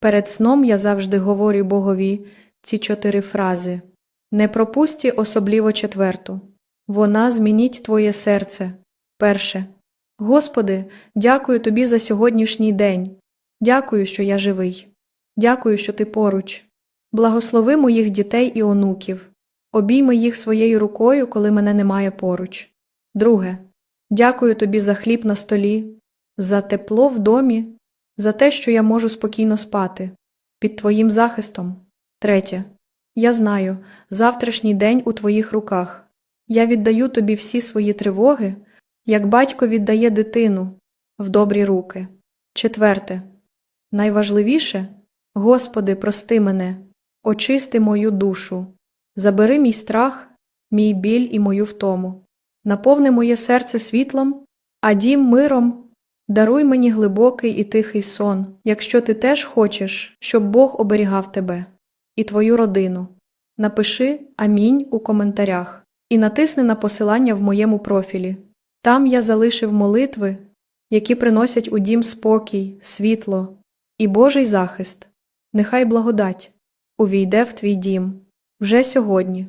Перед сном я завжди говорю Богові ці чотири фрази. Не пропусті особливо четверту. Вона змінить твоє серце. Перше. Господи, дякую тобі за сьогоднішній день. Дякую, що я живий. Дякую, що ти поруч. Благослови моїх дітей і онуків. Обійми їх своєю рукою, коли мене немає поруч. Друге. Дякую тобі за хліб на столі, за тепло в домі, за те, що я можу спокійно спати, під твоїм захистом. Третє. Я знаю, завтрашній день у твоїх руках. Я віддаю тобі всі свої тривоги, як батько віддає дитину в добрі руки. Четверте. Найважливіше Господи, прости мене, очисти мою душу, забери мій страх, мій біль і мою втому, наповни моє серце світлом, а дім миром. Даруй мені глибокий і тихий сон, якщо ти теж хочеш, щоб Бог оберігав тебе і твою родину. Напиши Амінь у коментарях і натисни на посилання в моєму профілі. Там я залишив молитви, які приносять у дім спокій, світло і Божий захист. Нехай благодать увійде в твій дім вже сьогодні.